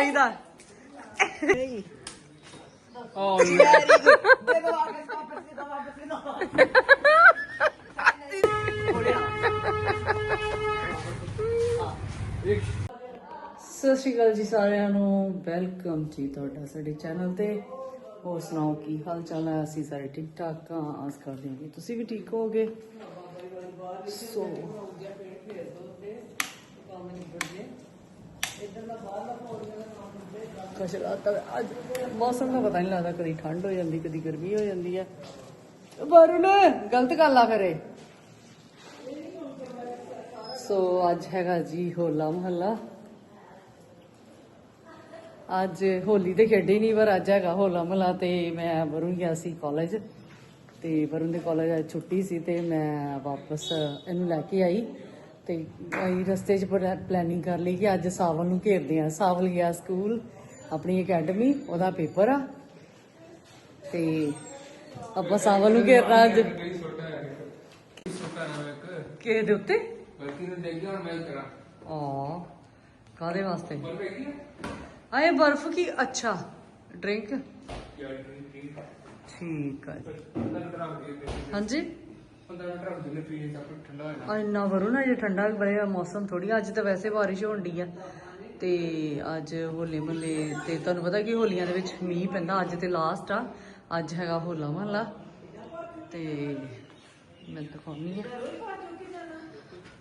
ਚਾਹੀਦਾ। ਓ ਸਤਿ ਸ਼੍ਰੀ ਅਕਾਲ ਜੀ ਸਾਰਿਆਂ ਨੂੰ। ਵੈਲਕਮ ਜੀ ਤੁਹਾਡਾ ਸਾਡੇ ਚੈਨਲ ਤੇ। ਹੋਰ ਸੁਣਾਓ, ਕੀ ਹਾਲ ਚਾਲ ਹੈ ਅਸੀਂ ਸਾਰੇ ਠੀਕ ਠਾਕ ਹਾਂ ਆਸ ਕਰਦੇ ਹਾਂ ਕਿ ਤੁਸੀਂ ਵੀ ਠੀਕ ਹੋਗੇ ਸੋ ਕਸ਼ਲਾ ਤਾਂ ਅੱਜ ਮੌਸਮ ਦਾ ਪਤਾ ਨਹੀਂ ਲੱਗਦਾ, ਕਦੀ ਠੰਡ ਹੋ ਜਾਂਦੀ, ਕਦੀ ਗਰਮੀ ਹੋ ਜਾਂਦੀ ਹੈ ਵਰੁਣ, ਗਲਤ ਗੱਲ ਆ ਫਿਰ ਇਹ। ਸੋ ਅੱਜ ਹੈਗਾ ਜੀ ਹੋਲਾ ਮਹੱਲਾ। ਅੱਜ ਹੋਲੀ ਤੇ ਖੇਡੀ ਨਹੀਂ ਪਰ ਅੱਜ ਹੈਗਾ ਹੋਲਾ ਮਹੱਲਾ ਤੇ ਮੈਂ ਵਰੁਣ ਗਿਆ ਸੀ ਕਾਲਜ ਤੇ ਵਰੁਣ ਦੇ ਕਾਲਜ ਅੱਜ ਛੁੱਟੀ ਸੀ ਤੇ ਮੈਂ ਵਾਪਸ ਇਹਨੂੰ ਲੈ ਕੇ ਆਈ। ਤੇ ਅਸੀਂ ਰਸਤੇ 'ਚ ਪਲੈਨਿੰਗ ਕਰ ਲਈ ਕਿ ਅੱਜ ਸਾਵਲ ਨੂੰ ਘੇਰਦੇ ਆ ਸਾਵਲ ਗਿਆ ਸਕੂਲ। ਆਪਣੀ ਅਕੈਡਮੀ ਉਹਦਾ ਪੇਪਰ ਆ। ਤੇ ਆਪਾਂ ਸਾਵਲ ਨੂੰ ਘੇਰਨਾ ਅੱਜ। ਕਿਸੇ ਦੇ ਉੱਤੇ? ਬਲਕਿ ਨੂੰ ਦੇਖ ਗਿਆ ਮੈਂ ਕਰਾਂ। ਆ ਕਾਦੇ ਵਾਸਤੇ? ਆਏ ਬਰਫ ਕੀ? ਅੱਛਾ ਡਰਿੰਕ। ਠੀਕ ਆ। ਜੀ। 15 ਡਰਾਮ ਦੇ ਦੇ। ਹਾਂਜੀ? 15 ਡਰਾਮ ਦੇ ਨੇ ਪੀਏ ਤਾਂ ਫਿਰ ਠੰਡਾ ਹੋ ਆ ਇੰਨਾ ਵਰੂ ਨਾ ਜੇ ਠੰਡਾ ਵੀ ਬੜਿਆ ਮੌਸਮ ਥੋੜੀ ਅੱਜ ਤਾਂ ਵੈਸੇ ਬਾਰਿਸ਼ ਹੋਣ ਡਈ ਆ। ਤੇ ਅੱਜ ਹੋਲੇ ਮਹੱਲੇ ਤੇ ਤੁਹਾਨੂੰ ਪਤਾ ਕਿ ਹੋਲੀਆਂ ਦੇ ਵਿੱਚ ਮੀਂਹ ਪੈਂਦਾ ਅੱਜ ਤੇ ਲਾਸਟ ਆ। ਅੱਜ ਹੈਗਾ ਹੋਲਾ ਮਹੱਲਾ ਤੇ ਮੈਂ ਦਿਖਾਉਣੀ ਆ।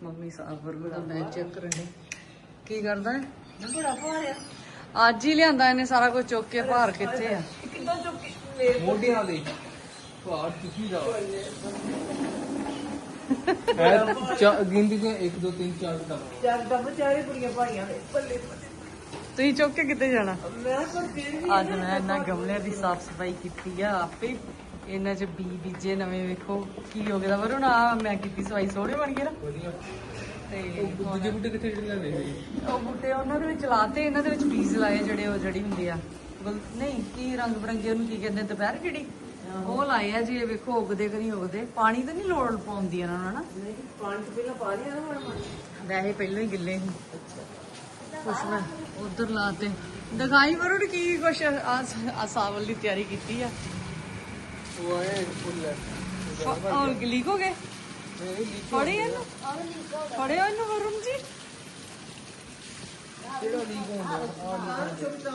ਮੰਮੀ ਸਾਹਿਬ ਵਰੂ ਦਾ ਮੈਚ ਚੈੱਕ ਕਰਨ ਕੀ ਕਰਦਾ ਹੈ? ਬੜਾ ਭਾਰਿਆ ਅੱਜ ਹੀ ਲਿਆਂਦਾ ਇਹਨੇ ਸਾਰਾ ਕੁਝ ਚੁੱਕ ਕੇ ਭਾਰ ਕਿੱਥੇ ਆ। ਮੋਢਿਆਂ ਦੇ ਭਾਰ ਚੁੱਕੀ ਦਾ ਹੈ ਚਾ ਗਿਣਤੀ ਦੇ 1 2 3 4 ਦਾ ਤੁਸੀਂ ਚੁੱਕ ਕੇ ਕਿੱਥੇ ਜਾਣਾ? ਅੱਜ ਮੈਂ ਇਹਨਾਂ ਗਮਲਿਆਂ ਦੀ ਸਾਫ਼ ਸਫ਼ਾਈ ਕੀਤੀ ਆ ਆਪੇ। ਇਹਨਾਂ 'ਚ ਬੀ ਬੀਜੇ ਨਵੇਂ ਵੇਖੋ ਕੀ ਹੋ ਗਿਆ। ਵਰੁਣ ਆ ਮੈਂ ਕੀਤੀ ਸਫ਼ਾਈ ਸੋਹਣੇ ਬਣ ਗਏ ਨਾ। ਵਧੀਆ। ਤੇ ਦੂਜੇ ਬੁੱਢੇ ਕਿੱਥੇ ਜਿਹੜੇ ਲੈਣੇ ਹੋਏ ਉਹ ਬੂਟੇ ਉਹਨਾਂ ਦੇ ਵਿੱਚ ਲਾਤੇ ਇਹਨਾਂ ਦੇ ਵਿੱਚ ਬੀਜ ਲਾਏ ਜਿਹੜੇ ਉਹ ਜੜੀ ਹੁੰਦੀ ਆ। ਗੁਲ- ਨਹੀਂ ਕੀ ਰੰਗ ਬਰੰਗੇ ਉਹਨੂੰ ਕੀ ਕਹਿੰਦੇ ਦੁਪਹਿਰ ਜਿਹੜੀ ਉਹ ਲਾਏ ਆ ਜੀ ਇਹ ਵੇਖੋ ਉਗਦੇ ਕਿ ਨਹੀਂ ਉਗਦੇ? ਪਾਣੀ ਤਾਂ ਨਹੀਂ ਲੋੜ ਪਾਉਂਦੀ ਇਹਨਾਂ ਨੂੰ ਹਨਾ ਨਹੀਂ ਪਾਣੀ ਤਾਂ ਪਹਿਲਾਂ ਪਾ ਲਿਆ ਨਾ ਵੈਸੇ ਪਹਿਲਾਂ ਹੀ ਗਿੱਲੇ ਸੀ। ਕੁਛ ਮੈਂ ਉਧਰ ਲਾਤੇ ਦਿਖਾਈ ਵਰੁਣ ਕੀ ਕੁਛ ਆ ਸਾਵਲ ਦੀ ਤਿਆਰੀ ਕੀਤੀ ਆ। ਉਹ ਆਏ ਫੁੱਲ। ਹੈ ਔਰ ਲੀਕ ਹੋ ਗਏ। ਫੜੇ ਇਹਨੂੰ? ਫੜੇ ਇਹਨੂੰ ਵਰੁਣ ਜੀ? ਕਿਹੜਾ ਲੀਕ ਹੁੰਦਾ ਆ ਲੀਕ ਹੁੰਦਾ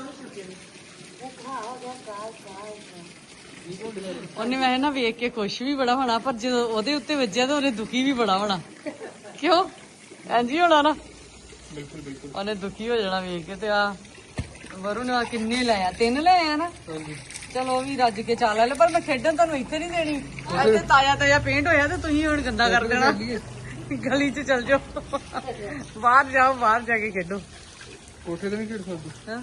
ਉਹਨੇ ਮੈਂ ਨਾ ਵੇਖ ਕੇ ਖੁਸ਼ ਵੀ ਬੜਾ ਹੋਣਾ ਪਰ ਜਦੋਂ ਉਹਦੇ ਉੱਤੇ ਵੱਜਿਆ ਤਾਂ ਉਹਨੇ ਦੁਖੀ ਵੀ ਬੜਾ ਹੋਣਾ। ਕਿਉਂ? ਐਂਜੀ ਹੋਣਾ ਨਾ? ਬਿਲਕੁਲ ਬਿਲਕੁਲ। ਉਹਨੇ ਦੁਖੀ ਹੋ ਜਾਣਾ ਵੇਖ ਕੇ ਤੇ ਆ ਵਰੁਣ ਆ ਕਿੰਨੇ ਲਾਇਆ ਤਿੰਨ ਲੈ ਆਇਆ ਨਾ? ਹਾਂਜੀ। ਚਲੋ ਵੀ ਰੱਜ ਕੇ ਚਾਲ ਲੈ ਪਰ ਮੈਂ ਖੇਡਣ ਤੁਹਾਨੂੰ ਇੱਥੇ ਨਹੀਂ ਦੇਣੀ। ਅੱਜ ਤਾਜ਼ਾ ਤਾਜ਼ਾ ਪੇਂਟ ਹੋਇਆ ਤੇ ਤੁਸੀਂ ਹੁਣ ਗੰਦਾ ਕਰ ਦੇਣਾ। ਗਲੀ 'ਚ ਚੱਲ ਜਾਓ। ਬਾਹਰ ਜਾਓ ਬਾਹਰ ਜਾ ਕੇ ਖੇਡੋ। ਕੋਠੇ ਤੇ ਨਹੀਂ ਖੇਡ ਸਕਦੇ? ਹਾਂ।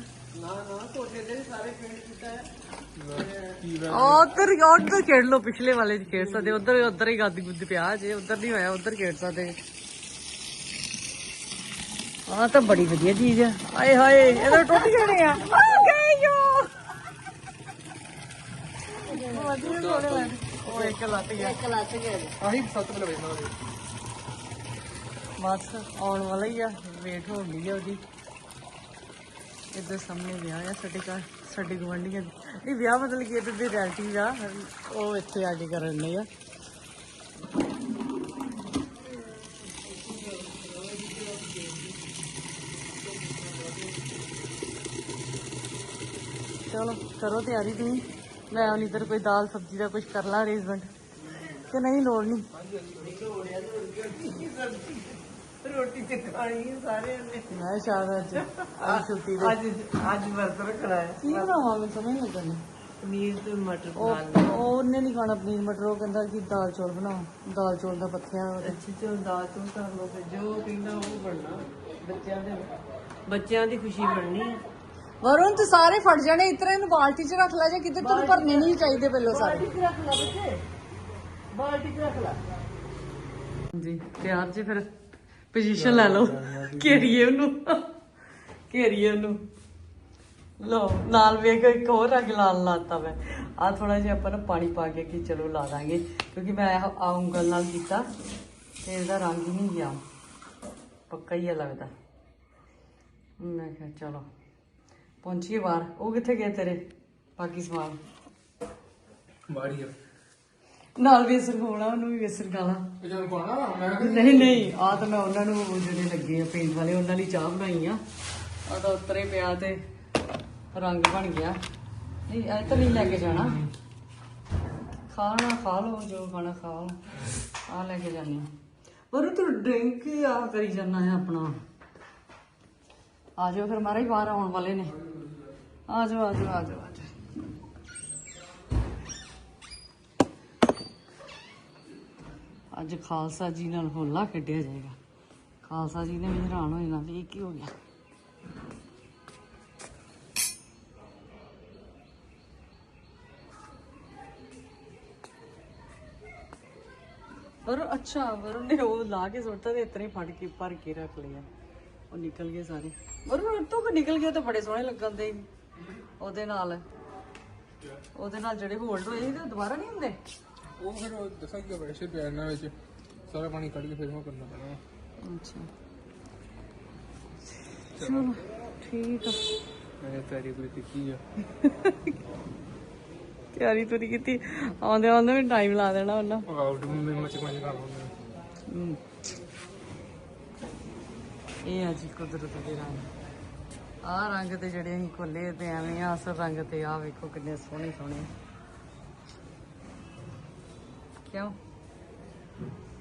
ਕੀ ਵਾ ਉਧਰ ਉਧਰ ਖੇਡ ਲਓ ਪਿਛਲੇ ਵਾਲੇ ਚ ਖੇਡ ਸਕਦੇ। ਉਧਰ ਉਧਰ ਹੀ ਗਾਦੀ ਗੁੱਦੀ ਪਿਆ ਜੇ ਉਧਰ ਨਹੀਂ ਹੋਇਆ ਉਧਰ ਖੇਡ ਸਕਦੇ। ਆਹ ਤਾਂ ਬੜੀ ਵਧੀਆ ਚੀਜ਼ ਆ। ਆਏ ਹਾਏ ਇਹਦੇ ਟੁੱਟ ਜਾਣੇ ਆ। ਆ ਗਏ ਯੋ ਵਧੀਆ ਸੋਹਣੇ ਲੱਗਦੇ ਉਹ ਇੱਕ ਲੱਤ ਗਿਆ। ਇੱਕ ਲੱਤ ਗਿਆ। ਆਹੀ ਸੱਤ ਮਿਲ ਵੇਖਣਾ ਉਹਦੇ ਬਸ ਆਉਣ ਵਾਲਾ ਹੀ ਆ। ਵੇਟ ਹੋ ਗਈ ਆ ਉਹਦੀ। ਇੱਧਰ ਸਾਹਮਣੇ ਵਿਆਹ ਆ, ਸਾਡੇ ਘਰ, ਸਾਡੇ ਗਵੰਡੀਆਂ ਨਹੀਂ, ਵਿਆਹ ਮਤਲਬ ਕਿ ਇੱਧਰ ਦੇ ਰਿਐਲਿਟੀ ਆ ਉਹ ਇੱਥੇ ਆ ਕੇ ਕਰਨ ਨੇ ਆ। ਚਲੋ, ਕਰੋ ਤਿਆਰੀ ਤੁਸੀਂ। ਮੈਂ ਹੁਣ ਇੱਧਰ ਕੋਈ ਦਾਲ ਸਬਜ਼ੀ ਦਾ ਕੁਝ ਕਰ ਲਾਂ ਅਰੇਂਜਮੈਂਟ ਕਿ ਨਹੀਂ, ਲੋੜ ਨਹੀਂ। ਰੋਟੀ ਤੇ ਖਾਣੀ ਹੈ ਸਾਰਿਆਂ ਨੇ। ਮੈਂ ਸ਼ਾਇਦ ਅੱਜ ਅੱਜ ਛੁੱਟੀ ਦੇ ਅੱਜ ਅੱਜ ਵਰਤ ਰੱਖਣਾ ਹੈ। ਕੀ ਬਣਾਵਾਂ ਮੈਂ ਸਮਝ ਨਹੀਂ ਲੱਗਣੀ ਪਨੀਰ ਤੇ ਮਟਰ ਉਹ ਬਣਾ ਲੈ ਉਹ ਉਹਨੇ ਨਹੀਂ ਖਾਣਾ ਪਨੀਰ ਮਟਰ ਉਹ ਕਹਿੰਦਾ ਕਿ ਦਾਲ ਚੌਲ ਬਣਾਓ ਦਾਲ ਚੌਲ ਦਾ ਪੱਥਿਆ ਉਹਦੇ ਅੱਛੀ ਚੋ ਦਾਲ ਤੋਂ ਕਰ ਲੋ ਤੇ ਜੋ ਕਹਿੰਦਾ ਉਹ ਬਣਨਾ। ਬੱਚਿਆਂ ਦੇ ਬੱਚਿਆਂ ਦੀ ਖੁਸ਼ੀ ਬਣਨੀ ਹੈ। ਵਰੁਣ ਤੇ ਸਾਰੇ ਫੜ ਜਾਣੇ ਇਤਰੇ ਨੂੰ ਬਾਲਟੀ 'ਚ ਰੱਖ ਲੈ ਜੇ ਕਿਤੇ ਤੈਨੂੰ ਭਰਨੇ ਨਹੀਂ ਚਾਹੀਦੇ ਪਹਿਲਾਂ ਸਾਰੇ। ਬਾਲਟੀ 'ਚ ਰੱਖ ਲੈ ਬੱਚੇ। ਬਾਲਟੀ 'ਚ ਰੱਖ ਲੈ। ਜੀ ਤਿਆਰ ਜੀ ਫਿਰ। ਪੋਜੀਸ਼ਨ ਲੈ ਲਓ। ਘੇਰੀਏ ਉਹਨੂੰ। ਘੇਰੀਏ ਉਹਨੂੰ। ਲੋ ਨਾਲ ਵੇਖ ਇੱਕ ਹੋਰ ਰੰਗ ਲਾਲ ਲਾਤਾ ਮੈਂ। ਆ ਥੋੜਾ ਜਿਹਾ ਆਪਾਂ ਨਾ ਪਾਣੀ ਪਾ ਕੇ ਕਿ ਚਲੋ ਲਾ ਦਾਂਗੇ। ਕਿਉਂਕਿ ਮੈਂ ਆ ਉਂਗਲ ਨਾਲ ਕੀਤਾ ਤੇ ਇਹਦਾ ਰੰਗ ਹੀ ਨਹੀਂ ਗਿਆ। ਪੱਕਾ ਹੀ ਆ ਲੱਗਦਾ। ਮੈਂ ਕਿਹਾ ਚਲੋ ਪਹੁੰਚੀਏ ਬਾਹਰ। ਉਹ ਕਿੱਥੇ ਗਏ ਤੇਰੇ? ਬਾਕੀ ਸਮਾਨ। ਬਾੜੀ ਆ। ਨਾਲ ਵੇਸਣ ਖਵਾਉਣਾ ਉਹਨੂੰ ਵੀ ਵੇਸਣ ਖਾਣਾ ਜਦੋਂ ਪਾਣਾ ਮੈਂ ਨਹੀਂ ਨਹੀਂ ਆ ਤਾਂ ਮੈਂ ਉਹਨਾਂ ਨੂੰ ਉਹ ਜਿਹੜੇ ਲੱਗੇ ਆ ਪੇਂਟ ਵਾਲੇ ਉਹਨਾਂ ਲਈ ਚਾਹ ਬਣਾਈ ਆ। ਆ ਤਾਂ ਉਤਰੇ ਪਿਆ ਤੇ ਰੰਗ ਬਣ ਗਿਆ। ਨਹੀਂ ਇਹ ਤਾਂ ਨਹੀਂ ਲੈ ਕੇ ਜਾਣਾ। ਖਾਣਾ ਖਾ ਲਓ ਜੋ ਖਾਣਾ ਖਾ ਲਓ। ਆ ਲੈ ਕੇ ਜਾਣੀ ਪਰ ਤੂੰ ਡਰਿੰਕ ਆ ਕਰੀ ਜਾਣਾ ਹੈ ਆਪਣਾ। ਆ ਜਾਓ ਫਿਰ ਮਾਰੇ ਬਾਹਰ ਆਉਣ ਵਾਲੇ ਨੇ। ਆ ਜਾਓ ਆ ਜਾਓ ਆ ਜਾਓ ਆ ਜਾਓ ਅੱਜ ਖਾਲਸਾ ਜੀ ਨਾਲ ਹੋਲਾ ਕੱਢਿਆ ਜਾਏਗਾ। ਖਾਲਸਾ ਜੀ ਨੇ ਵੀ ਹੈਰਾਨ ਹੋ ਜਾਣਾ ਵੀ ਇਹ ਕੀ ਹੋ ਗਿਆ। ਪਰ ਅੱਛਾ, ਵਰੁਣ ਨੇ ਉਹ ਲਾ ਕੇ ਸੁੱਟਤਾ ਤੇ ਇਤਨੇ ਫੜ ਕੇ ਭਰ ਕੇ ਰੱਖ ਲਿਆ ਉਹ ਨਿਕਲ ਗਏ ਸਾਰੇ। ਵਰੁਣ ਤੋਂ ਕਿ ਨਿਕਲ ਗਏ ਤਾਂ ਬੜੇ ਸੋਹਣੇ ਲੱਗਣ ਦੇ ਉਹਦੇ ਨਾਲ ਉਹਦੇ ਨਾਲ ਜਿਹੜੇ ਹੋਲਡ ਹੋਏ ਸੀ ਤੇ ਉਹ ਦੁਬਾਰਾ ਨਹੀਂ ਹੁੰਦੇ? ਉਹ ਫਿਰ ਉਹ ਦੱਸਾਂ ਕਿ ਪ੍ਰੈਸ਼ਰ ਪਿਆ ਇਹਨਾਂ ਵਿੱਚ। ਸਾਰਾ ਪਾਣੀ ਕੱਢ ਕੇ ਫਿਰ ਉਹ ਕਰਨਾ ਪੈਣਾ ਅੱਛਾ। ਚਲੋ। ਠੀਕ ਆ। ਮੈਂ ਤੇਰੀ ਕੋਈ ਕੀਤੀ ਆ। ਤਿਆਰੀ ਤੁਰੀ ਕੀਤੀ। ਆਉਂਦੇ ਆਉਂਦੇ ਵੀ ਟਾਈਮ ਲਾ ਦੇਣਾ ਉਹਨਾਂ। ਆਊਟ ਮੈਂ ਮਚ ਮਚ ਕਰ ਹਮ। ਇਹ ਆ ਜੀ ਕੁਦਰਤ ਦੇ ਰੰਗ। ਆਹ ਰੰਗ ਤੇ ਜਿਹੜੇ ਅਸੀਂ ਖੋਲੇ ਤੇ ਐਵੇਂ ਆ ਅਸਲ ਰੰਗ ਤੇ ਆ ਵੇਖੋ ਕਿੰਨੇ ਸੋਹਣੇ ਸੋਹਣੇ ਕਿਉਂ?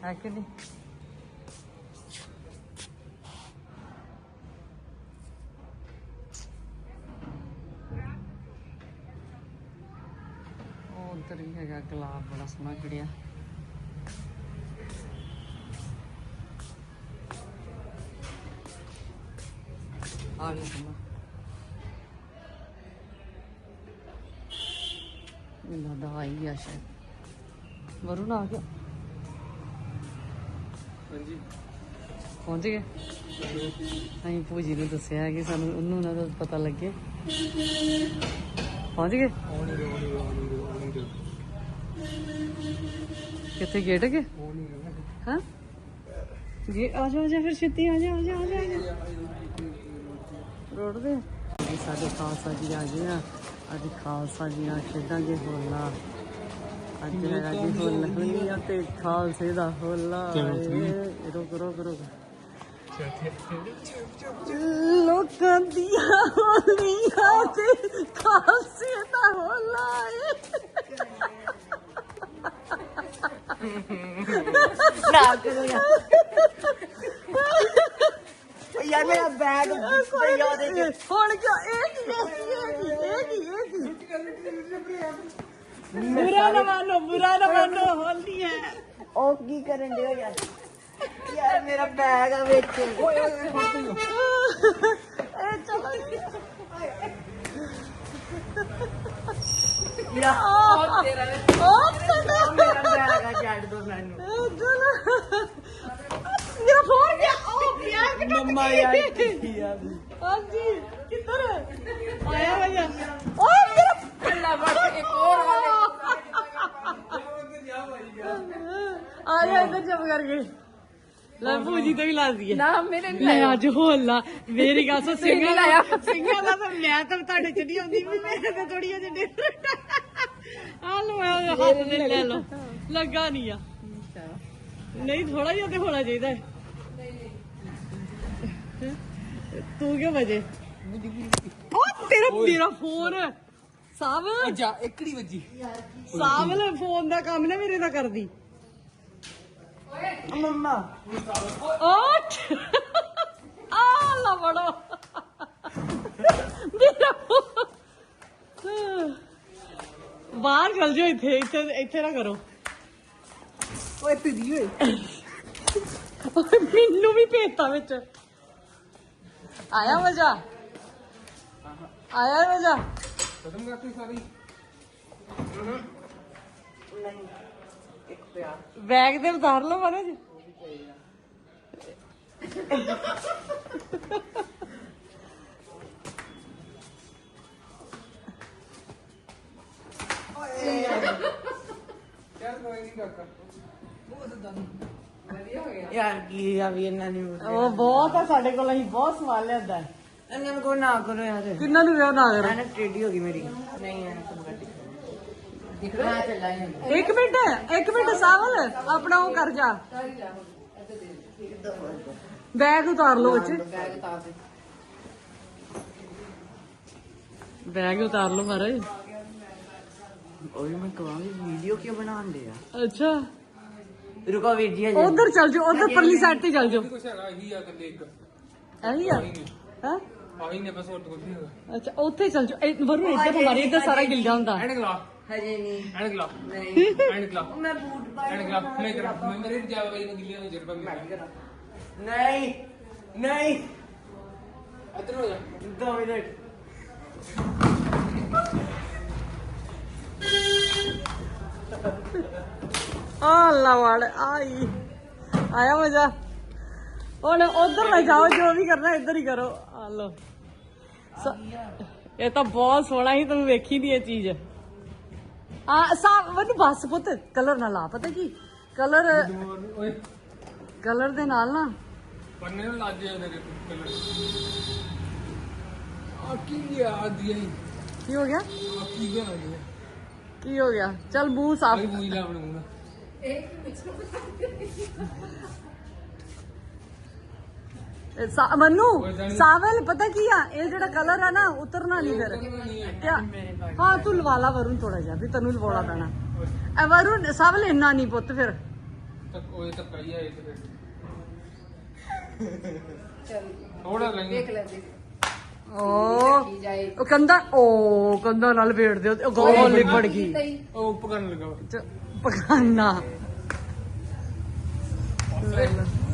ਹੈ ਕਿ ਨਹੀਂ? ਉਧਰ ਵੀ ਹੈਗਾ, ਗੁਲਾਬ ਬੜਾ ਸੋਹਣਾ ਖਿੜਿਆ। ਆ ਗਿਆ ਸੋਹਣਾ। ਮੈਨੂੰ ਲੱਗਦਾ ਆ ਹੀ ਸ਼ਾਇਦ। ਵਰੁਣ ਆ ਗਿਆ। ਹਾਂਜੀ। ਪਹੁੰਚ ਗਏ? ਅਸੀਂ ਪੂਜੀ ਨੂੰ ਦੱਸਿਆ ਕਿ ਸਾਨੂੰ ਉਹਨੂੰ ਨਾ ਪਤਾ ਲੱਗੇ। ਪਹੁੰਚ ਗਏ? ਨਹੀਂ ਕਿੱਥੇ ਗੇਟ ਕੇ ਹਾਂ? ਜੀ ਆ ਜਾ ਆ ਜਾ ਫਿਰ ਛੇਤੀ ਆ ਜਾ ਆ ਜਾ ਆ ਜਾ, ਆ ਜਾ ਰੋਡ ਦੇ ਸਾਡੇ ਖਾਲਸਾ ਜੀ ਆ ਗਏ ਆ। ਅੱਜ ਖਾਲਸਾ ਜੀ ਨਾਲ ਖੇਡਾਂਗੇ ਹੋਲਾ। ਅੱਜ ਹੈਗਾ ਜੀ ਹੋਲਾ ਹੋਲੀਆਂ ਤੇ ਖਾਲਸੇ ਦਾ ਹੋਲਾ ਰੁਕ ਰੁਕ ਰੁਕ। ਲੋਕਾਂ ਦੀਆਂ ਹੋਲੀਆਂ ਤੇ ਖਾਲਸੇ ਦਾ ਹੋਲਾ ਏ। ਨਾ ਕਰੋ ਯਾਰ। ਯਾਰ ਮੇਰਾ ਬੈਗ ਪਿਆ ਉਹਦੇ ਚ ਹੁਣ ਕਿਉਂ? ਇਹ ਕੀ ਇਹ ਕੀ ਇਹ ਕੀ ਇਹ ਕੀ? ਇਹ ਕੀ ਬੁਰਾ ਨਾ ਮਾਨੋ ਬੁਰਾ ਨਾ ਮਾਨੋ ਹੋਲੀ ਹੈ ਉਹ ਕੀ ਕਰਨ ਦਿਓ ਯਾਰ ਯਾਰ ਮੇਰਾ ਬੈਗ ਆ ਵਿੱਚ ਇਹ ਚਲੋ ਯਾ ਉਹ ਤੇਰਾ ਉਹ ਤੇਰਾ ਮੇਰਾ ਬੈਗ ਆ ਛੱਡ ਦੋ ਮੈਨੂੰ ਇਹ ਚਲੋ ਮੇਰਾ ਫੋਨ ਗਿਆ ਉਹ ਪਿਆ ਕਿੱਥੇ ਮੰਮਾ ਯਾਰ ਕੀ ਆ ਹਾਂਜੀ ਕਿੱਧਰ ਆਇਆ ਵਜਾ ਓਏ ਮੇਰਾ ਕੱਲਾ ਬਸ ਇੱਕ ਹੋਰ ਆ ਜਾ ਇੱਧਰ ਚੁੱਪ ਕਰਕੇ ਲੈ ਭੂਜੀ ਤੇ ਵੀ ਲਾ ਦਈਏ। ਨਾ ਮੇਰੇ ਲੈ ਅੱਜ ਹੋਲਾ ਮੇਰੀ ਗੱਲ ਸੋ ਸਿੰਘਾਂ ਲਾਇਆ। ਸਿੰਘਾਂ ਦਾ ਤਾਂ ਮੈਂ ਤਾਂ ਤੁਹਾਡੇ ਚ ਨਹੀਂ ਆਉਂਦੀ ਵੀ ਮੇਰੇ ਤੇ ਥੋੜੀ ਜਿਹੀ ਆ ਲੋ ਹੱਥ ਦੇ ਲੈ ਲੋ ਲੱਗਾ ਨਹੀਂ ਆ। ਨਹੀਂ ਥੋੜਾ ਜਿਹਾ ਤੇ ਹੋਣਾ ਚਾਹੀਦਾ ਹੈ। ਤੂੰ ਕਿਉਂ ਵਜੇ? ਉਹ ਤੇਰਾ ਮੇਰਾ ਫੋਨ। ਸਾਵ ਜਾ ਇਕੜੀ ਵੱਜੀ। ਸਾਵਲ ਫੋਨ ਦਾ ਕੰਮ ਨਾ ਮੇਰੇ ਦਾ ਕਰਦੀ। ਮੰਮਾ ਓਟ ਆ ਲਾ ਬੜੋ ਮੇਰਾ phone। ਬਾਹਰ ਚਲ ਜਾਓ ਇੱਥੇ ਇੱਥੇ ਇੱਥੇ ਨਾ ਕਰੋ ਓਏ ਤੇਰੀ ਓਏ ਓਏ ਮੈਨੂੰ ਵੀ ਭੇਜਤਾ ਵਿੱਚ ਆਇਆ ਮਜ਼ਾ ਆਇਆ ਮਜ਼ਾ ਖਤਮ ਕਰਤੀ ਸਾਰੀ ਨਹੀਂ ਇੱਕ ਪਿਆ ਬੈਗ ਤੇ ਉਤਾਰ ਲਓ ਮਾੜਾ ਜੀ। ਯਾਰ ਕੋਈ ਨਹੀਂ ਕਾਕਾ ਯਾਰ ਕੀ ਆ ਵੀ ਇਹਨਾਂ ਨੇ ਉਹ ਬਹੁਤ ਆ ਸਾਡੇ ਕੋਲ ਅਸੀਂ ਬਹੁਤ ਸਵਾਲ ਲਿਆਂਦਾ। ਇਹਨਾਂ ਨੂੰ ਕੋਈ ਨਾ ਕਰੋ ਯਾਰ। ਕਿੰਨਾਂ ਨੂੰ ਵਿਆਹ ਨਾ ਕਰ? ਐਨਕ ਟੇਡੀ ਹੋ ਗਈ ਮੇਰੀ। ਨਹੀਂ ਐਨਕ ਕੱਢ ਦਿਖ ਰਿਹਾ ਚੱਲਾ ਜਾਂਦਾ ਇੱਕ ਮਿੰਟ ਇੱਕ ਮਿੰਟ ਸਾਵਲ ਆਪਣਾ ਉਹ ਕਰ ਜਾ। ਬੈਗ ਉਤਾਰ ਲਓ ਵਿੱਚ। ਬੈਗ ਤਾਰ ਦੇ ਬੈਗ ਉਤਾਰ ਲਓ ਮਹਾਰਾਜ ਉਹ ਵੀ ਮੈਂ ਕਹਾਂਗੀ ਵੀਡੀਓ ਕਿਉਂ ਬਣਾਉਂਦੇ ਆ? ਅੱਛਾ। ਰੁਕੋ ਵੀਰ ਜੀ ਹਜੇ। ਉਧਰ ਚੱਲ ਜਾਓ ਉਧਰ ਪਰਲੀ ਸਾਈਡ ਤੇ ਚੱਲ ਜਾਓ। ਕੁਛ ਹੈਗਾ ਹੀ ਆ ਕੱਲੇ ਇੱਕ। ਐਹੀ ਆ? ਹਾਂ? ਆਹੀ ਨੇ ਬਸ ਹੋਰ ਕੁਝ ਨਹੀਂ ਹੈਗਾ। ਅੱਛਾ ਉੱਥੇ ਚੱਲ ਜਾਓ। ਇਹ ਵਰੂ ਇੱਧਰ ਹਮਾਰੇ ਇੱਧਰ ਸਾਰਾ ਗਿੱਲਾ ਹੁੰਦਾ। ਐਨਕ ਲਾ ਹਜੇ ਨਹੀਂ। ਐਨਕ ਲਾ। ਨਹੀਂ। ਐਨਕ ਲਾ। ਮੈਂ ਬੂਟ ਪਾਏ ਐਨਕ ਲਾ। ਮੈਂ ਕਰਾਂ। ਮੈਂ ਮੇਰੇ ਜਾ ਬਈ ਨੇ ਗਿੱਲੀਆਂ ਨੂੰ ਜਰਬਾ ਮੇਰਾ ਨਹੀਂ। ਨਹੀਂ। ਇੱਧਰ ਹੋ ਜਾ। ਦੋ ਮਿੰਟ। ਆ ਅੱਲਾ ਵਾਲ ਆਈ। ਆਇਆ ਮਜ਼ਾ ਹੁਣ ਉਧਰ ਨਾ ਜਾਓ ਜੋ ਵੀ ਕਰਨਾ ਇੱਧਰ ਹੀ ਕਰੋ। ਆ ਲੋ ਇਹ ਤਾਂ ਬਹੁਤ ਸੋਹਣਾ ਹੀ ਤੁਹਾਨੂੰ ਵੇਖੀ ਦੀ ਇਹ ਚੀਜ਼। ਆ ਸਾ ਮੈਨੂੰ ਬਸ ਪੁੱਤ ਕਲਰ ਨਾ ਲਾ ਪਤਾ ਕੀ? ਕਲਰ ਓਏ। ਕਲਰ ਦੇ ਨਾਲ ਨਾ ਪੰਨੇ ਨੂੰ ਲੱਜ ਜਾ ਮੇਰੇ ਕਲਰ। ਆ ਕੀ ਆ ਦੀ ਆਈ ਕੀ ਹੋ ਗਿਆ? ਆ ਕੀ ਗਿਆ ਨਾ ਕੀ ਹੋ ਗਿਆ? ਚਲ ਮੂੰਹ ਸਾਫ਼ ਮੂੰਹ ਲਾ ਆਪਣੇ ਮੂੰਹ ਨਾਲ ਇਹ ਸਾ- ਮੰਨੂ ਸਾਵਲ ਪਤਾ ਕੀ ਆ? ਇਹ ਜਿਹੜਾ ਕਲਰ ਆ ਨਾ ਉਤਰਨਾ ਨਹੀਂ ਫਿਰ। ਕਿਆ? ਹਾਂ ਤੂੰ ਲਵਾ ਲਾ ਵਰੁਣ ਥੋੜਾ ਜਿਹਾ ਵੀ ਤੈਨੂੰ ਲਵਾਉਣਾ ਪੈਣਾ। ਐ ਵਰੁਣ ਸਾਵਲ ਇੰਨਾ ਨਹੀਂ ਪੁੱਤ ਫਿਰ। ਤੱਕ ਉਹ ਤੱਕ ਹੀ ਆਏ ਤੇ ਥੋੜਾ ਲੈਂਗੇ ਓ ਉਹ ਕੰਦਾ ਓ ਕੰਦਾ ਨਾਲ ਵੇੜ ਦਿਓ ਉਹ ਗੋਲ ਲਿਬੜ ਗਈ। ਉਹ ਉੱਪ ਕਰਨ ਲੱਗਾ ਵਾ। ਚ- ਪਕਾਨਾ।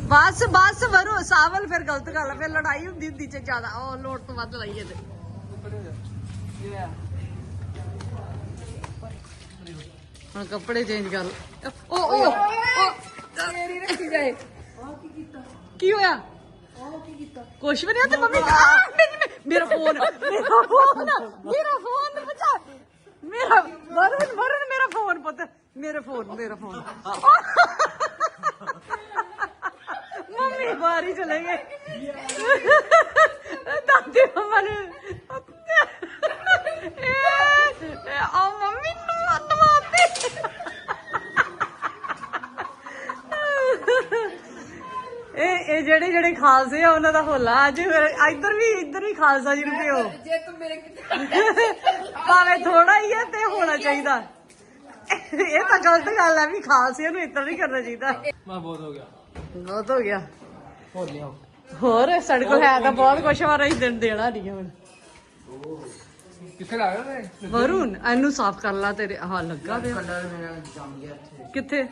ਬਸ ਬਸ ਵਰੂ ਸਾਵਲ ਫਿਰ ਗਲਤ ਗੱਲ ਆ, ਫਿਰ ਲੜਾਈ ਹੁੰਦੀ ਹੁੰਦੀ ਚ ਜ਼ਿਆਦਾ। ਉਹ ਲੋੜ ਤੋਂ ਵੱਧ ਲਈਏ ਤੇ। ਹੁਣ ਕੱਪੜੇ ਚੇਂਜ ਕਰ ਲ- ਓ ਓ ਓ ਮੇਰੀ ਰੱਖੀ ਜਾਏ ਕੀ ਹੋਇਆ? ਕੁਛ ਵੀ ਨਹੀਂ ਤੇ ਮੰਮੀ ਆਹ, ਮੇਰੀ- ਮੇਰੀ- ਮੇਰਾ ਫੋਨ ਮੇਰਾ ਫੋਨ ਮੇਰਾ ਫੋਨ ਬਚਾ ਮੇਰਾ ਵਰੁਣ ਵਰੁਣ ਮੇਰਾ ਫੋਨ ਪੁੱਤ। ਮੇਰੇ ਫੋਨ ਮੇਰਾ ਫੋਨ ਮੰਮੀ ਬਾਹਰ ਹੀ ਚਲੇ ਗਏ। ਦਾਦੀ ਮੰਮਾ ਨੇ ਆ ਮੰਮੀ ਨੂੰ ਅਤਵਾਤੇ ਇਹ ਇਹ ਜਿਹੜੇ ਜਿਹੜੇ ਖਾਲਸੇ ਆ ਉਹਨਾਂ ਦਾ ਹੋਲਾ। ਅੱਜ ਫਿਰ ਇੱਧਰ ਵੀ ਇੱਧਰ ਵੀ ਖਾਲਸਾ ਜੀ ਨੂੰ ਭਿਓ। ਜੇ ਤੂੰ ਮੇਰੇ ਭਾਵੇਂ ਥੋੜਾ ਹੀ ਹੈ ਤੇ ਹੋਣਾ ਚਾਹੀਦਾ। ਇਹ ਤਾਂ ਗਲਤ ਗੱਲ ਹੈ ਵੀ ਖਾਲਸੇ ਨੂੰ ਇੱਧਰ ਨਹੀਂ ਕਰਨਾ ਚਾਹੀਦਾ। ਮੈਂ ਬਹੁਤ ਹੋ ਗਿਆ। ਬਹੁਤ ਹੋ ਗਿਆ। ਲਿਆ ਹੋਰ ਸਾਡੇ ਕੋਲ ਹੈ ਤਾਂ ਬਹੁਤ ਕੁਛ ਵਾਰ ਅਸੀਂ ਦਿਨ ਦੇਣਾ ਨਹੀਂ ਹੁਣ। ਕਿੱਥੇ ਲਾ ਗਏ ਵਰੁਣ ਇਹਨੂੰ ਸਾਫ਼ ਕਰ ਲਾ ਤੇਰੇ ਆਹ ਲੱਗਾ ਪਿਆ। ਕਲਰ ਮੇਰਾ ਜੰਮ ਗਿਆ ਇੱਥੇ। ਕਿੱਥੇ?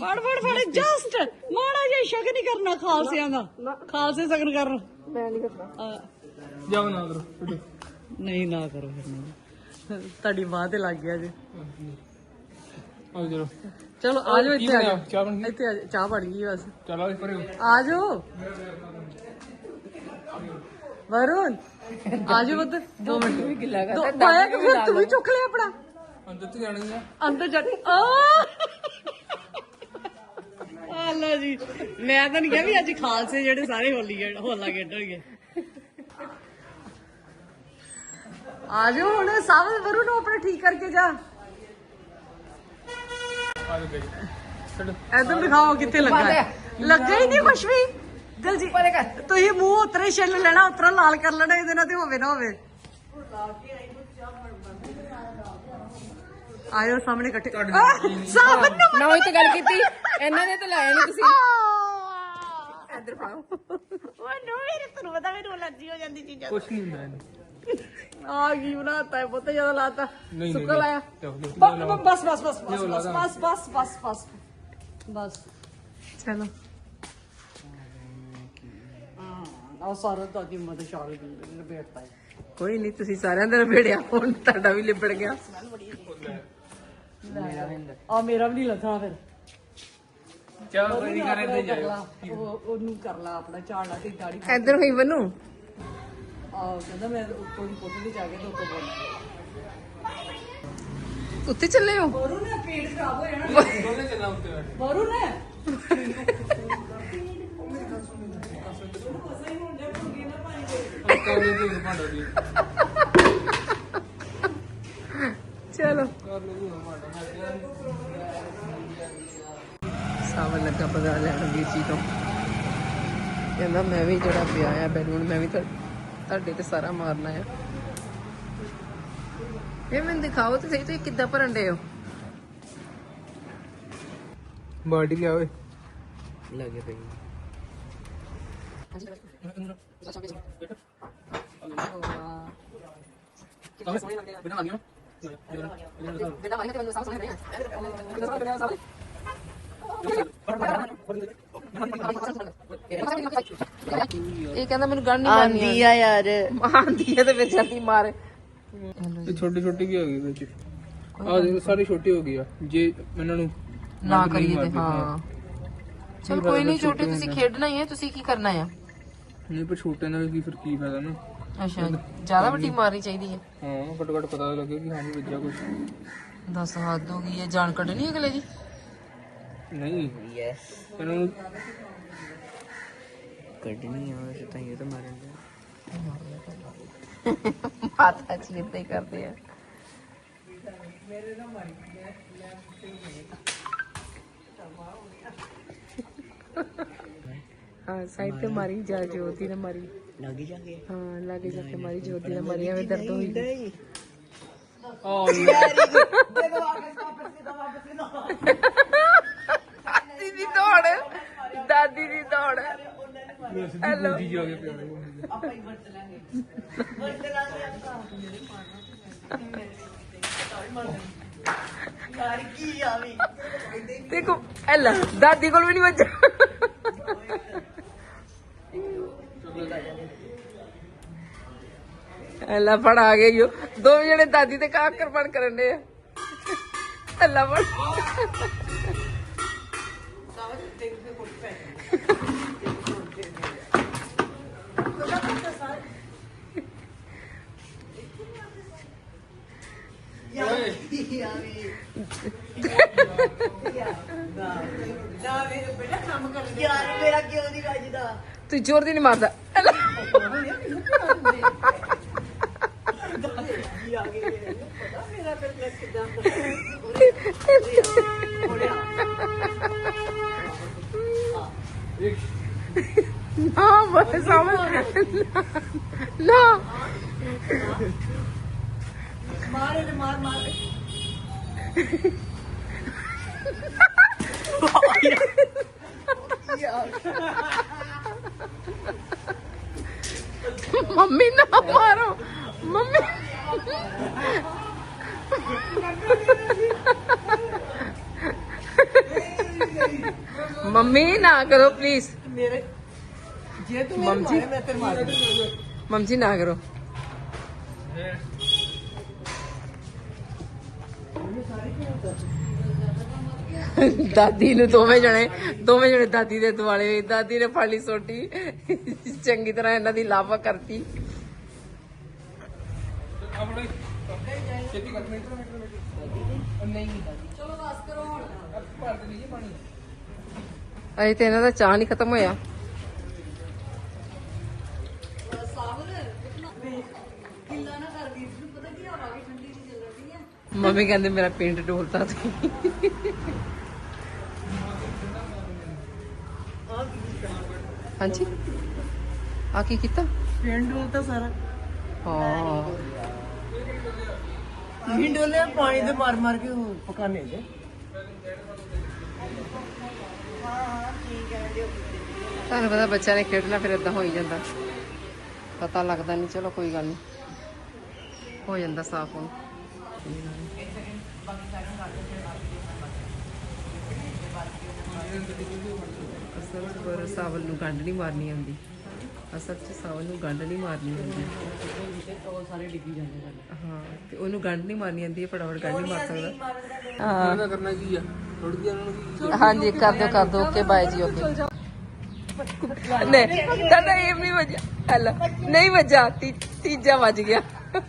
ਫੜ ਫੜ ਫੜ ਜਸਟ ਮਾੜਾ ਜਿਹਾ ਸ਼ਕ ਨਹੀਂ ਕਰਨਾ ਖਾਲਸਿਆਂ ਦਾ। ਖਾਲਸੇ ਸਗਨ ਕਰਨ। ਮੈਂ ਨਹੀਂ ਕਰਦਾ ਜਾਓ ਨਾ ਕਰੋ ਛੱਡੋ। ਨਹੀਂ ਨਾ ਕਰੋ ਫਿਰ ਤੁਹਾਡੀ ਬਾਹ ਤੇ ਲੱਗ ਗਿਆ ਜੀ। ਆਓ ਚਲੋ ਆ ਜਾਓ ਕੀ ਇੱਥੇ ਆ ਬਣਾਇਆ? ਜਾਓ। ਚਾਹ ਬਣ ਗਈ? ਇੱਥੇ ਆ ਜਾਓ। ਚਾਹ ਬਣ ਗਈ ਬਸ। ਚਲੋ ਇਸ ਪਰੇ ਆ ਜਾਓ। ਵਰੁਣ ਆ ਜਾਓ ਬੱਦ ਦੋ ਮਿੰਟ ਵੀ ਗਿੱਲਾ ਦੋ ਬੈਗ ਫਿਰ ਤੂੰ ਵੀ ਚੁੱਕ ਲਿਆ ਆਪਣਾ? ਅੰਦਰ ਤੇ ਜਾਣਾ ਹੀ ਆ। ਅੰਦਰ ਜਾ ਆ! ਆ ਲਓ ਜੀ ਮੈਂ ਤਾਂ ਨਹੀਂ ਕਿਹਾ ਵੀ ਅੱਜ ਖਾਲਸੇ ਜਿਹੜੇ ਸਾਰੇ ਹੋਲੀ ਖੇਡ- ਹੋਲਾ ਖੇਡਣਗੇ ਆ। ਜਾਓ ਹੁਣ ਸਭ ਵਰੂ ਨੂੰ ਆਪਣੇ ਠੀਕ ਕਰਕੇ ਜਾ। ਇਧਰ ਦਿਖਾਓ ਕਿੱਥੇ ਲੱਗਾ ਹੈ। ਲੱਗਾ ਹੀ ਨਹੀਂ ਕੁਛ ਵੀ। ਦਿਲ ਜੀ। ਪਰੇ ਕਰ। ਤੁਸੀਂ ਮੂੰਹ ਉਤਰੇ ਛਿੱਲ ਲੈਣਾ ਉਤਰਾ ਲਾਲ ਕਰ ਲੈਣਾ ਇਹਦੇ ਨਾਲ ਤੇ ਹੋਵੇ ਨਾ ਹੋਵੇ। ਆਇਓ ਸਾਹਮਣੇ ਇਕੱਠੇ। ਆਹ, ਸਾਵਨ ਨੂੰ ਉਹੀ ਤਾਂ ਗੱਲ ਕੀਤੀ। ਇਹਨਾਂ ਨੇ ਤਾਂ ਲਾਇਆ ਨਹੀਂ ਤੁਸੀਂ। ਇੱਧਰ ਪਾਓ ਉਹ ਨੋ ਮੇਰੇ ਤੁਹਾਨੂੰ ਪਤਾ ਮੈਨੂੰ ਅਲਰਜੀ ਹੋ ਜਾਂਦੀ ਚੀਜ਼ਾਂ ਕੁਛ ਨਹੀਂ ਹੁੰਦਾ ਇਹਨੂੰ। ਆ ਕੀ ਬਣਾਤਾ ਹੈ ਬਹੁਤ ਜ਼ਿਆਦਾ ਲਾਤਾ। ਨਹੀਂ ਸੁੱਕਾ ਲਾਇਆ। ਲਿਆਓ, ਲਿਆਓ, ਬ- ਲਿਆਓ। ਬ- ਬਸ ਬਸ ਬਸ ਬਸ ਲਿਆਓ, ਬਸ ਲਾਦਾ। ਬਸ ਬਸ ਬਸ ਬਸ। ਬਸ। ਚਲੋ। ਆ ਸਾਰਾ ਤਾਂ ਦੀ ਮਦਦ ਸ਼ਾਲ ਲਪੇਟਦਾ ਹੈ ਕੋਈ ਨਹੀਂ ਤੁਸੀਂ ਸਾਰਿਆਂ ਦਾ ਭੇੜਿਆ ਹੁਣ ਤੁਹਾਡਾ ਵੀ ਲਿਬੜ ਗਿਆ। ਆ ਮੇਰਾ ਵੀ ਨਹੀਂ ਲੱਥਾ ਫਿਰ। ਚਲੋ ਕੋਈ ਨਹੀਂ ਕਰੇ ਤੇ ਲਾ, ਉਹ ਉਹਨੂੰ ਕਰ ਲਾ ਆਪਣਾ ਝਾੜ ਲਾ ਤੇ ਦਾੜੀ ਇੱਧਰ ਹੋਈ ਬਨੂ। ਆ ਕਹਿੰਦਾ ਮੈਂ ਉੱਤੋਂ ਦੀ ਕੋਠੇ ਤੇ ਜਾ ਕੇ ਤੇ ਉੱਤੋਂ ਬੋਲ ਉੱਤੇ ਚੱਲੇ ਹੋ? ਬੋਰੂ ਨੇ ਪੇਟ ਖਰਾਬ ਹੋ ਜਾਣਾ। ਦੋਨੇ ਚੱਲਾਂ ਉੱਤੇ ਬੈਠ ਬੋਰੂ ਨੇ। ਚਲੋ। ਸਾਵਨ ਲੱਗਾ ਪਤਾ ਲੈਣ ਵੀਰ ਜੀ ਤੋਂ। ਕਹਿੰਦਾ ਮੈਂ ਵੀ ਜਿਹੜਾ ਪਿਆ ਆ ਬੈਲੂਨ ਮੈਂ ਵੀ ਤੁਹਾ- ਤੁਹਾਡੇ ਤੇ ਸਾਰਾ ਮਾਰਨਾ ਆ। ਇਹ ਮੈਨੂੰ ਦਿਖਾਓ ਤੇ ਸਹੀ ਤੁਸੀਂ ਕਿੱਦਾਂ ਭਰਨ ਦੇ ਹੋ? ਬਾਲਟੀ ਲਿਆ ਓਏ। ਲੱਗੇ ਪਈ ਇਹ ਕਹਿੰਦਾ ਮੈਨੂੰ ਗਣ ਨਹੀਂ ਮਾਰਨੀ ਆਂਦੀ ਆ ਯਾਰ। ਆਂਦੀ ਹੈ ਤੇ ਫਿਰ ਜਲਦੀ ਮਾਰ। ਇਹ ਛੋਟੀ ਛੋਟੀ ਕੀ ਹੋ ਗਈ ਵਿੱਚ। ਆ ਦੇਖ ਸਾਰੀ ਛੋਟੀ ਹੋ ਗਈ ਆ। ਜੇ ਇਹਨਾਂ ਨੂੰ ਨਾ ਕਰੀਏ ਤੇ ਹਾਂ। ਚਲ ਕੋਈ ਨਹੀਂ ਛੋਟੇ ਤੁਸੀਂ। ਖੇਡਣਾ ਹੀ ਹੈ ਤੁਸੀਂ ਕੀ ਕਰਨਾ ਆ? ਨਹੀਂ ਪਰ ਛੋਟੇ ਨਾਲ ਕੀ ਫਿਰ ਕੀ ਫਾਇਦਾ ਨਾ? ਅੱਛਾ ਜ਼ਿਆਦਾ ਵੱਡੀ ਮਾਰਨੀ ਚਾਹੀਦੀ ਹੈ ਹਾਂ ਘੱਟੋ ਘੱਟ ਪਤਾ ਲੱਗੇ ਕਿ ਹਾਂ ਵੀ ਵੱਜਿਆ ਕੁਝ ਦੱਸ ਹੱਦ ਹੋ ਗਈ ਹੈ ਜਾਨ ਕੱਢਣੀ ਅਗਲੇ ਦੀ? ਨਹੀਂ। ਯੈਸ ਇਹਨਾਂ ਨੂੰ ਕੱਢਣੀ ਆ ਵੈਸੇ ਤਾਂ ਇਹ ਤਾਂ ਮਾਰਨ ਦੇ ਮਾਤਾ ਜੀ ਏਦਾਂ ਹੀ ਕਰਦੇ ਆ। ਹਾਂ ਸਾਈਡ ਤੇ ਮਾਰੀ ਜਾ ਜੋਤੀ ਨੇ ਮਾਰੀ। ਲੱਗ ਜਾ ਕੇ ਹਾਂ ਲਾਗੇ ਜਾ ਕੇ ਮਾਰੀ ਜੋਤੀ ਨੇ ਮਾਰੀ ਐਵੇਂ ਦਰਦ ਹੋਈ। ਨਹੀਂ। ਆ ਦਾਦੀ ਦੀ ਦੌੜ ਦਾਦੀ ਦੀ ਦੌੜ ਹੈਲੋ ਜੀ ਜਾ। ਕੇ ਪਿਆ ਦੇਖੋ ਐਲਾ ਦਾਦੀ ਕੋਲ ਵੀ ਨਹੀਂ ਵੱਜਾ ਐਲਾ ਫੜ ਆ ਗਏ ਯੋ ਦੋ ਜਣੇ ਦਾਦੀ ਤੇ ਕਾਕਰ ਬਣ ਕਰਨ ਦੇ ਆ। ਐਲਾ ਫੜ। ਯਾਰ ਮੇਰਾ ਕਿਉਂ ਨਹੀਂ ਵੱਜਦਾ ਤੂੰ ਜ਼ੋਰ ਦੀ ਨਹੀਂ ਮਾਰਦਾ। ਐਲਾ ਨਾ ਬਸ ਸਮਝ ਨਾ ਮਾਰੇ ਤੇ ਮਾਰ ਮਾਰ। ਮੰਮੀ ਨਾ ਮਾਰੋ। ਮੰਮੀ। ਮੰਮੀ ਨਾ ਕਰੋ ਪਲੀਜ਼ ਮੇਰੇ ਜੇ ਤੂੰ ਮੇਰੇ। ਮਾਰੇ ਮੈਂ ਤੇਰੇ ਮਾਰ ਮੰਮ ਨਾ ਕਰੋ। ਦਾਦੀ ਨੂੰ ਦੋਵੇਂ ਜਣੇ ਦੋਵੇਂ ਜਣੇ ਦਾਦੀ ਦੇ ਦੁਆਲੇ ਹੋਏ। ਦਾਦੀ ਨੇ ਫੜ ਲਈ ਸੋਟੀ ਚੰਗੀ ਤਰ੍ਹਾਂ ਇਹਨਾਂ ਦੀ ਲਾਵਾ ਕਰਤੀ ਅਜੇ ਤੇ ਇਹਨਾਂ ਦਾ ਚਾਹ ਨਹੀਂ ਖਤਮ ਹੋਇਆ ਮੰਮੀ ਕਹਿੰਦੇ ਮੇਰਾ ਪਿੰਡ ਡੋਲਤਾ ਤੂੰ ਹਾਂਜੀ? ਆ ਕੀ ਕੀਤਾ? ਪਿੰਡ ਡੋਲ ਤਾਂ ਸਾਰਾ। ਹਾਂ। ਪਿੰਡ ਡੋਲੇ ਪਾਣੀ ਦੇ ਮਾਰ ਮਾਰ ਕੇ ਉਹ ਪਕਾਨੇ ਦੇ ਤੁਹਾਨੂੰ ਪਤਾ ਬੱਚਿਆਂ ਨੇ ਖੇਡਣਾ ਫਿਰ ਇਦਾਂ ਹੋ ਹੀ ਜਾਂਦਾ। ਪਤਾ ਲੱਗਦਾ ਨਹੀਂ ਚਲੋ ਕੋਈ ਗੱਲ ਨਹੀਂ ਹੋ ਜਾਂਦਾ ਸਾਫ਼ ਹੁਣ। ਅਸਲ ਪਰ ਸਾਵਲ ਨੂੰ ਗੰਢ ਨਹੀਂ ਮਾਰਨੀ ਆਉਂਦੀ। ਅਸਲ 'ਚ ਸਾਵਲ ਨੂੰ ਗੰਢ ਨਹੀਂ ਮਾਰਨੀ ਆਉਂਦੀ। ਉਹ ਸਾਰੇ ਡਿੱਗੀ ਜਾਂਦੇ ਸਾਡੇ ਹਾਂ ਤੇ ਉਹਨੂੰ ਗੰਢ ਨਹੀਂ ਮਾਰਨੀ ਆਉਂਦੀ ਇਹ ਫਟਾਫਟ ਗੰਢ ਨਹੀਂ ਮਾਰ ਸਕਦਾ। ਦਾ ਕਰਨਾ ਕੀ ਆ ਥੋੜੀ ਜਿਹੀ ਇਹਨਾਂ ਨੂੰ ਹਾਂਜੀ ਕਰ ਦਿਓ ਕਰ ਦਿਓ ਓਕੇ ਬਾਏ ਜੀ ਓਕੇ। ਨਹੀਂ ਤੁਹਾਡਾ ਇਹ ਨਹੀਂ ਵਜਾ ਹੈਲੋ ਨਹੀਂ ਵਜਾ ਤੀਜਾ ਵੱਜ ਗਿਆ।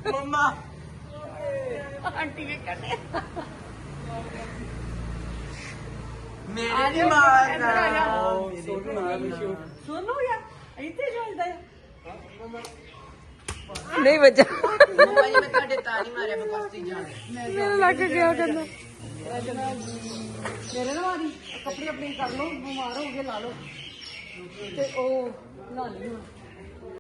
ਮੰਮਾ। ਆਂਟੀ ਕੇ ਕੱਢੇ ਮੇਰੇ ਨਹੀਂ ਮਾਰਨਾ ਸੋਨੂੰ ਮਿਸ਼ੂ ਯਾਰ ਇੱਥੇ ਚੱਲਦਾ ਹੈ ਨਹੀਂ ਬੱਚਾ ਮੈਂ ਤੁਹਾਡੇ ਤਾਲੀ ਮਾਰਿਆ ਮੈਂ ਕੁਸ਼ਤੀ ਜਾਣ। ਮੈਨੂੰ ਲੱਗ ਗਿਆ ਕਹਿੰਦਾ। ਮੇਰੇ ਨਾਲ ਵਾਰੀ ਕੱਪੜੇ ਆਪਣੇ ਕਰ ਲਓ ਬਿਮਾਰ ਹੋ ਗਏ ਲਾ ਲਓ। ਤੇ ਉਹ ਲਾ ਲਈ ਹੁਣ।